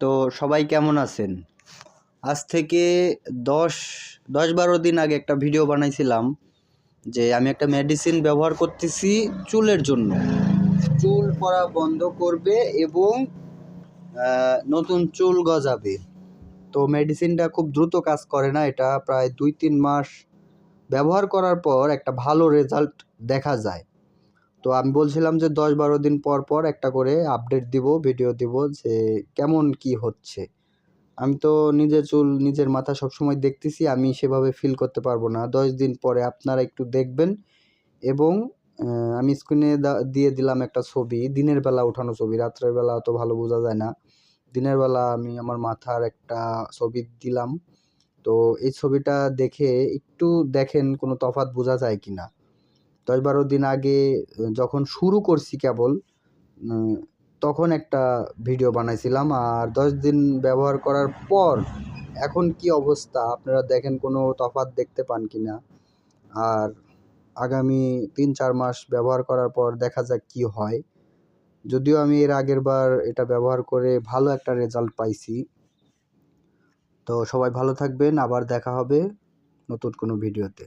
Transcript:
তো সবাই কেমন আছেন? আজ থেকে দশ দশ বারো দিন আগে একটা ভিডিও বানাইছিলাম যে আমি একটা মেডিসিন ব্যবহার করতেছি চুলের জন্য। চুল পড়া বন্ধ করবে এবং নতুন চুল গজাবে। তো মেডিসিনটা খুব দ্রুত কাজ করে না, এটা প্রায় দুই তিন মাস ব্যবহার করার পর একটা ভালো রেজাল্ট দেখা যায়। তো আমি বলছিলাম যে দশ বারো দিন পর পর একটা করে আপডেট দিব ভিডিও দিব যে কেমন কি হচ্ছে। আমি তো নিজের চুল নিজের মাথা সবসময় দেখতেছি, আমি সেভাবে ফিল করতে পারব না। দশ দিন পরে আপনারা একটু দেখবেন এবং আমি স্ক্রিনে দিয়ে দিলাম একটা ছবি, দিনের বেলা ওঠানো ছবি, রাত্রের বেলা অত ভালো বোঝা যায় না। দিনের বেলা আমি আমার মাথার একটা ছবি দিলাম। তো এই ছবিটা দেখে একটু দেখেন কোনো তফাৎ বোঝা যায় কি না দশ বারো দিন আগে যখন শুরু করছি কেবল তখন একটা ভিডিও বানাইছিলাম। আর দশ দিন ব্যবহার করার পর, এখন কি অবস্থা? আপনারা দেখেন কোনো তফাৎ দেখতে পান কি না? আর আগামী তিন, চার মাস ব্যবহার করার পর দেখা যাক কি হয়। যদিও আমি এর আগের বার এটা ব্যবহার করে ভালো একটা রেজাল্ট পাইছি। তো সবাই ভালো থাকবেন। আবার দেখা হবে নতুন কোনো ভিডিওতে